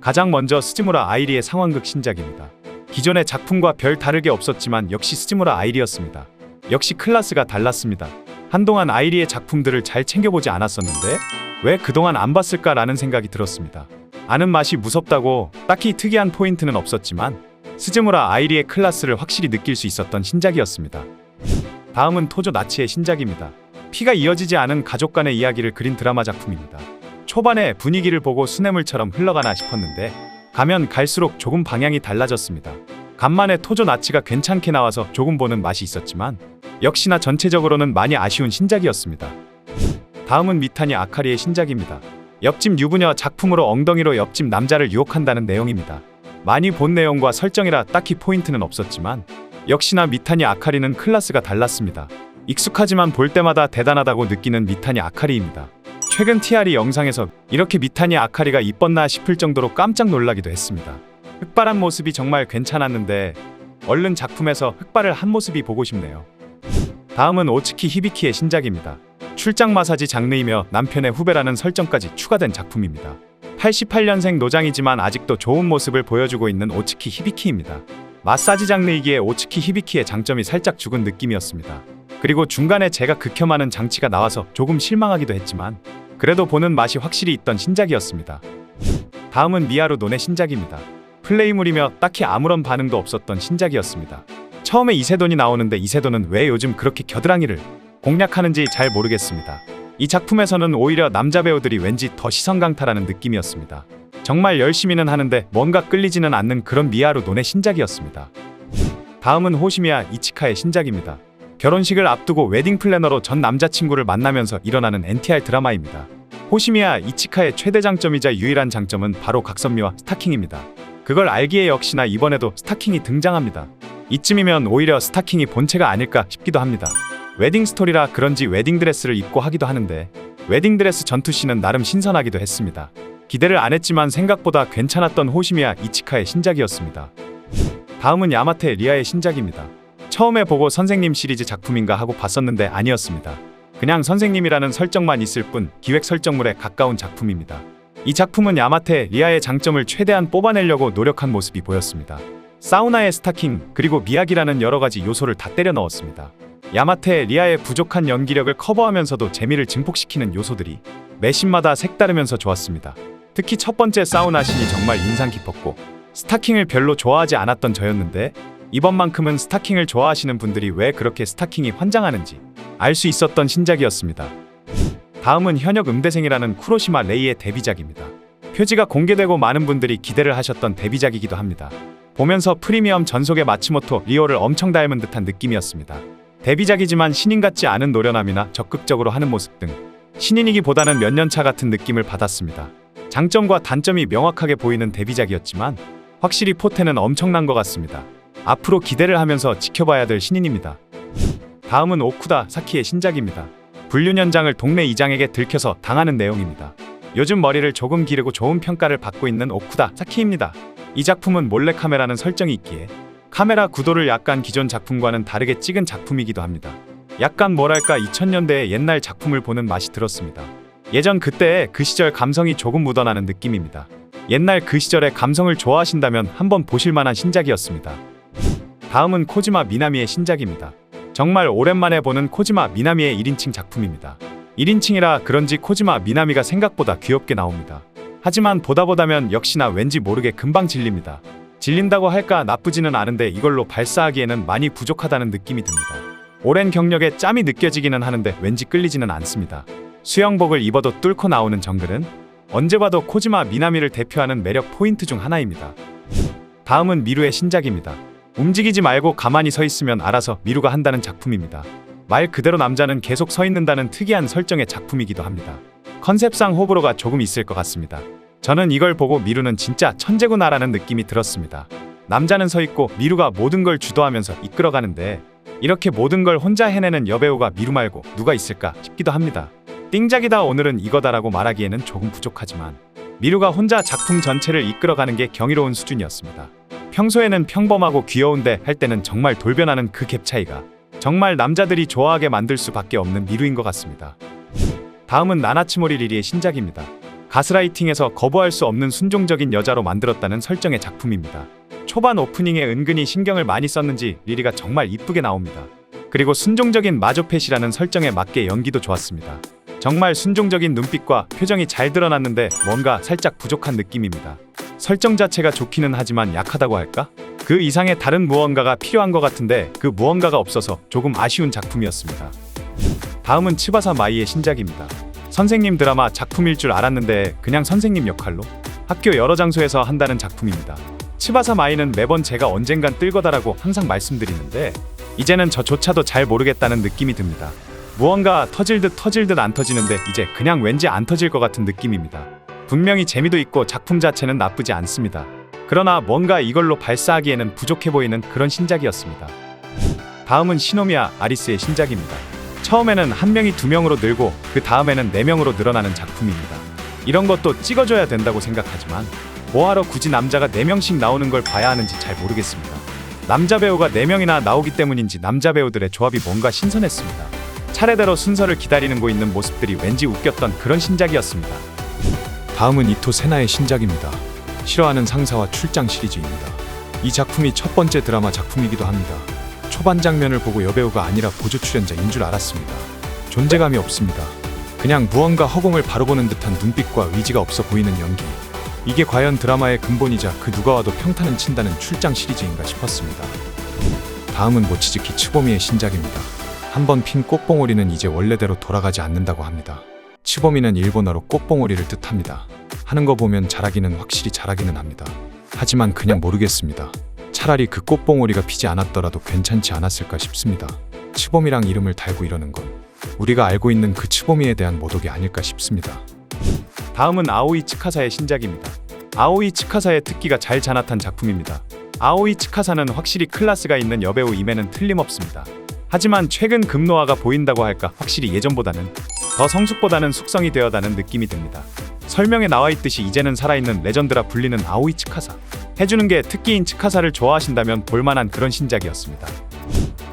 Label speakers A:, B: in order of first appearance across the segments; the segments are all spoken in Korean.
A: 가장 먼저 스즈무라 아이리의 상황극 신작입니다. 기존의 작품과 별 다르게 없었지만 역시 스즈무라 아이리였습니다. 역시 클래스가 달랐습니다. 한동안 아이리의 작품들을 잘 챙겨보지 않았었는데 왜 그동안 안 봤을까라는 생각이 들었습니다. 아는 맛이 무섭다고 딱히 특이한 포인트는 없었지만 스즈무라 아이리의 클래스를 확실히 느낄 수 있었던 신작이었습니다. 다음은 토조 나치의 신작입니다. 피가 이어지지 않은 가족 간의 이야기를 그린 드라마 작품입니다. 초반에 분위기를 보고 수뇌물처럼 흘러가나 싶었는데 가면 갈수록 조금 방향이 달라졌습니다. 간만에 토조 나치가 괜찮게 나와서 조금 보는 맛이 있었지만 역시나 전체적으로는 많이 아쉬운 신작이었습니다. 다음은 미타니 아카리의 신작입니다. 옆집 유부녀 작품으로 엉덩이로 옆집 남자를 유혹한다는 내용입니다. 많이 본 내용과 설정이라 딱히 포인트는 없었지만 역시나 미타니 아카리는 클래스가 달랐습니다. 익숙하지만 볼 때마다 대단하다고 느끼는 미타니 아카리입니다. 최근 TR이 영상에서 이렇게 미타니 아카리가 이뻤나 싶을 정도로 깜짝 놀라기도 했습니다. 흑발한 모습이 정말 괜찮았는데 얼른 작품에서 흑발을 한 모습이 보고 싶네요. 다음은 오츠키 히비키의 신작입니다. 출장 마사지 장르이며 남편의 후배라는 설정까지 추가된 작품입니다. 88년생 노장이지만 아직도 좋은 모습을 보여주고 있는 오츠키 히비키입니다. 마사지 장르이기에 오츠키 히비키의 장점이 살짝 죽은 느낌이었습니다. 그리고 중간에 제가 극혐하는 장치가 나와서 조금 실망하기도 했지만 그래도 보는 맛이 확실히 있던 신작이었습니다. 다음은 미하루 논의 신작입니다. 플레이물이며 딱히 아무런 반응도 없었던 신작이었습니다. 처음에 이세돈이 나오는데 이세돈은 왜 요즘 그렇게 겨드랑이를 공략하는지 잘 모르겠습니다. 이 작품에서는 오히려 남자 배우들이 왠지 더 시선 강탈하는 느낌이었습니다. 정말 열심히는 하는데 뭔가 끌리지는 않는 그런 미하루 논의 신작이었습니다. 다음은 호시미야 이치카의 신작입니다. 결혼식을 앞두고 웨딩 플래너로 전 남자친구를 만나면서 일어나는 NTR 드라마입니다. 호시미야 이치카의 최대 장점이자 유일한 장점은 바로 각선미와 스타킹입니다. 그걸 알기에 역시나 이번에도 스타킹이 등장합니다. 이쯤이면 오히려 스타킹이 본체가 아닐까 싶기도 합니다. 웨딩 스토리라 그런지 웨딩 드레스를 입고 하기도 하는데 웨딩 드레스 전투씬은 나름 신선하기도 했습니다. 기대를 안 했지만 생각보다 괜찮았던 호시미야 이치카의 신작이었습니다. 다음은 야마테 리아의 신작입니다. 처음에 보고 선생님 시리즈 작품인가 하고 봤었는데 아니었습니다. 그냥 선생님이라는 설정만 있을 뿐 기획 설정물에 가까운 작품입니다. 이 작품은 야마테 리아의 장점을 최대한 뽑아내려고 노력한 모습이 보였습니다. 사우나의 스타킹 그리고 미학이라는 여러 가지 요소를 다 때려 넣었습니다. 야마테 리아의 부족한 연기력을 커버하면서도 재미를 증폭시키는 요소들이 매신마다 색다르면서 좋았습니다. 특히 첫 번째 사우나 씬이 정말 인상 깊었고 스타킹을 별로 좋아하지 않았던 저였는데 이번만큼은 스타킹을 좋아하시는 분들이 왜 그렇게 스타킹이 환장하는지 알 수 있었던 신작이었습니다. 다음은 현역 음대생이라는 쿠로시마 레이의 데뷔작입니다. 표지가 공개되고 많은 분들이 기대를 하셨던 데뷔작이기도 합니다. 보면서 프리미엄 전속의 마츠모토 리오를 엄청 닮은 듯한 느낌이었습니다. 데뷔작이지만 신인 같지 않은 노련함이나 적극적으로 하는 모습 등 신인이기보다는 몇 년 차 같은 느낌을 받았습니다. 장점과 단점이 명확하게 보이는 데뷔작이었지만 확실히 포텐은 엄청난 것 같습니다. 앞으로 기대를 하면서 지켜봐야 될 신인입니다. 다음은 오쿠다 사키의 신작입니다. 불륜 현장을 동네 이장에게 들켜서 당하는 내용입니다. 요즘 머리를 조금 기르고 좋은 평가를 받고 있는 오쿠다 사키입니다. 이 작품은 몰래카메라는 설정이 있기에 카메라 구도를 약간 기존 작품과는 다르게 찍은 작품이기도 합니다. 약간 뭐랄까 2000년대의 옛날 작품을 보는 맛이 들었습니다. 예전 그때의 그 시절 감성이 조금 묻어나는 느낌입니다. 옛날 그 시절의 감성을 좋아하신다면 한번 보실 만한 신작이었습니다. 다음은 코지마 미나미의 신작입니다. 정말 오랜만에 보는 코지마 미나미의 1인칭 작품입니다. 1인칭이라 그런지 코지마 미나미가 생각보다 귀엽게 나옵니다. 하지만 보다 보다면 역시나 왠지 모르게 금방 질립니다. 질린다고 할까 나쁘지는 않은데 이걸로 발사하기에는 많이 부족하다는 느낌이 듭니다. 오랜 경력에 짬이 느껴지기는 하는데 왠지 끌리지는 않습니다. 수영복을 입어도 뚫고 나오는 정글은 언제 봐도 코지마 미나미를 대표하는 매력 포인트 중 하나입니다. 다음은 미루의 신작입니다. 움직이지 말고 가만히 서 있으면 알아서 미루가 한다는 작품입니다. 말 그대로 남자는 계속 서 있는다는 특이한 설정의 작품이기도 합니다. 컨셉상 호불호가 조금 있을 것 같습니다. 저는 이걸 보고 미루는 진짜 천재구나라는 느낌이 들었습니다. 남자는 서 있고 미루가 모든 걸 주도하면서 이끌어가는데 이렇게 모든 걸 혼자 해내는 여배우가 미루 말고 누가 있을까 싶기도 합니다. 띵작이다 오늘은 이거다라고 말하기에는 조금 부족하지만 미루가 혼자 작품 전체를 이끌어가는 게 경이로운 수준이었습니다. 평소에는 평범하고 귀여운데 할 때는 정말 돌변하는 그 갭 차이가 정말 남자들이 좋아하게 만들 수밖에 없는 미루인 것 같습니다. 다음은 나나츠모리 리리의 신작입니다. 가스라이팅에서 거부할 수 없는 순종적인 여자로 만들었다는 설정의 작품입니다. 초반 오프닝에 은근히 신경을 많이 썼는지 리리가 정말 이쁘게 나옵니다. 그리고 순종적인 마조펫이라는 설정에 맞게 연기도 좋았습니다. 정말 순종적인 눈빛과 표정이 잘 드러났는데 뭔가 살짝 부족한 느낌입니다. 설정 자체가 좋기는 하지만 약하다고 할까? 그 이상의 다른 무언가가 필요한 것 같은데 그 무언가가 없어서 조금 아쉬운 작품이었습니다. 다음은 치바사 마이의 신작입니다. 선생님 드라마 작품일 줄 알았는데 그냥 선생님 역할로 학교 여러 장소에서 한다는 작품입니다. 치바사 마이는 매번 제가 언젠간 뜰 거다라고 항상 말씀드리는데 이제는 저조차도 잘 모르겠다는 느낌이 듭니다. 무언가 터질 듯 터질 듯 안 터지는데 이제 그냥 왠지 안 터질 것 같은 느낌입니다. 분명히 재미도 있고 작품 자체는 나쁘지 않습니다. 그러나 뭔가 이걸로 발사하기에는 부족해 보이는 그런 신작이었습니다. 다음은 시노미아 아리스의 신작입니다. 처음에는 한 명이 두 명으로 늘고 그 다음에는 네 명으로 늘어나는 작품입니다. 이런 것도 찍어줘야 된다고 생각하지만 뭐하러 굳이 남자가 네 명씩 나오는 걸 봐야 하는지 잘 모르겠습니다. 남자 배우가 네 명이나 나오기 때문인지 남자 배우들의 조합이 뭔가 신선했습니다. 차례대로 순서를 기다리는 고 있는 모습들이 왠지 웃겼던 그런 신작이었습니다. 다음은 이토 세나의 신작입니다. 싫어하는 상사와 출장 시리즈입니다. 이 작품이 첫 번째 드라마 작품이기도 합니다. 초반 장면을 보고 여배우가 아니라 보조 출연자인 줄 알았습니다. 존재감이 없습니다. 그냥 무언가 허공을 바로 보는 듯한 눈빛과 의지가 없어 보이는 연기. 이게 과연 드라마의 근본이자 그 누가 와도 평탄은 친다는 출장 시리즈인가 싶었습니다. 다음은 모치즈 키 츠보미의 신작입니다. 한번 핀 꽃봉오리는 이제 원래대로 돌아가지 않는다고 합니다. 츠보미는 일본어로 꽃봉오리를 뜻합니다. 하는 거 보면 잘하기는 확실히 잘하기는 합니다. 하지만 그냥 모르겠습니다. 차라리 그 꽃봉오리가 피지 않았더라도 괜찮지 않았을까 싶습니다. 츠보미랑 이름을 달고 이러는 건 우리가 알고 있는 그 츠보미에 대한 모독이 아닐까 싶습니다. 다음은 아오이 츠카사의 신작입니다. 아오이 츠카사의 특기가 잘 자나탄 작품입니다. 아오이 츠카사는 확실히 클라스가 있는 여배우 임에는 틀림없습니다. 하지만 최근 급노화가 보인다고 할까 확실히 예전보다는 더 성숙보다는 숙성이 되어가는 느낌이 듭니다. 설명에 나와 있듯이 이제는 살아있는 레전드라 불리는 아오이 츠카사. 해주는 게 특기인 츠카사를 좋아하신다면 볼만한 그런 신작이었습니다.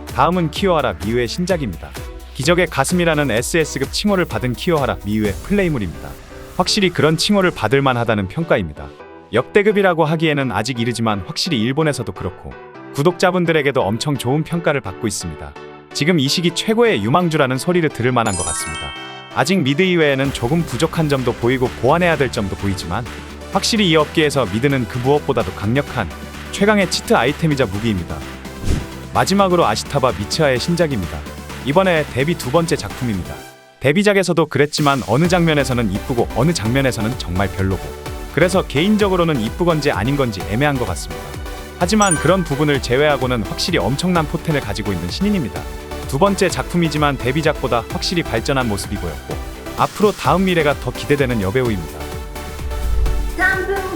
A: 다음은 키요하라 미유의 신작입니다. 기적의 가슴이라는 SS급 칭호를 받은 키요하라 미유의 플레이물입니다. 확실히 그런 칭호를 받을 만 하다는 평가입니다. 역대급이라고 하기에는 아직 이르지만 확실히 일본에서도 그렇고 구독자분들에게도 엄청 좋은 평가를 받고 있습니다. 지금 이 시기 최고의 유망주라는 소리를 들을 만한 것 같습니다. 아직 미드 이외에는 조금 부족한 점도 보이고 보완해야 될 점도 보이지만 확실히 이 업계에서 미드는 그 무엇보다도 강력한 최강의 치트 아이템이자 무기입니다. 마지막으로 아시타바 미츠하의 신작입니다. 이번에 데뷔 두 번째 작품입니다. 데뷔작에서도 그랬지만 어느 장면에서는 이쁘고 어느 장면에서는 정말 별로고 그래서 개인적으로는 이쁘건지 아닌 건지 애매한 것 같습니다. 하지만 그런 부분을 제외하고는 확실히 엄청난 포텐을 가지고 있는 신인입니다. 두 번째 작품이지만 데뷔작보다 확실히 발전한 모습이 보였고 앞으로 다음 미래가 더 기대되는 여배우입니다.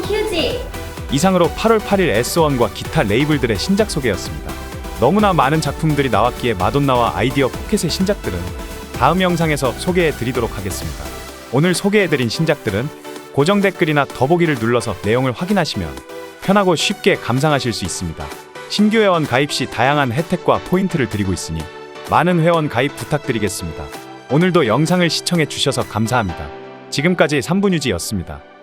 B: 3分휴지
A: 이상으로 8월 8일 S1과 기타 레이블들의 신작 소개였습니다. 너무나 많은 작품들이 나왔기에 마돈나와 아이디어 포켓의 신작들은 다음 영상에서 소개해 드리도록 하겠습니다. 오늘 소개해 드린 신작들은 고정 댓글이나 더보기를 눌러서 내용을 확인하시면 편하고 쉽게 감상하실 수 있습니다. 신규 회원 가입 시 다양한 혜택과 포인트를 드리고 있으니 많은 회원 가입 부탁드리겠습니다. 오늘도 영상을 시청해 주셔서 감사합니다. 지금까지 3분유지였습니다.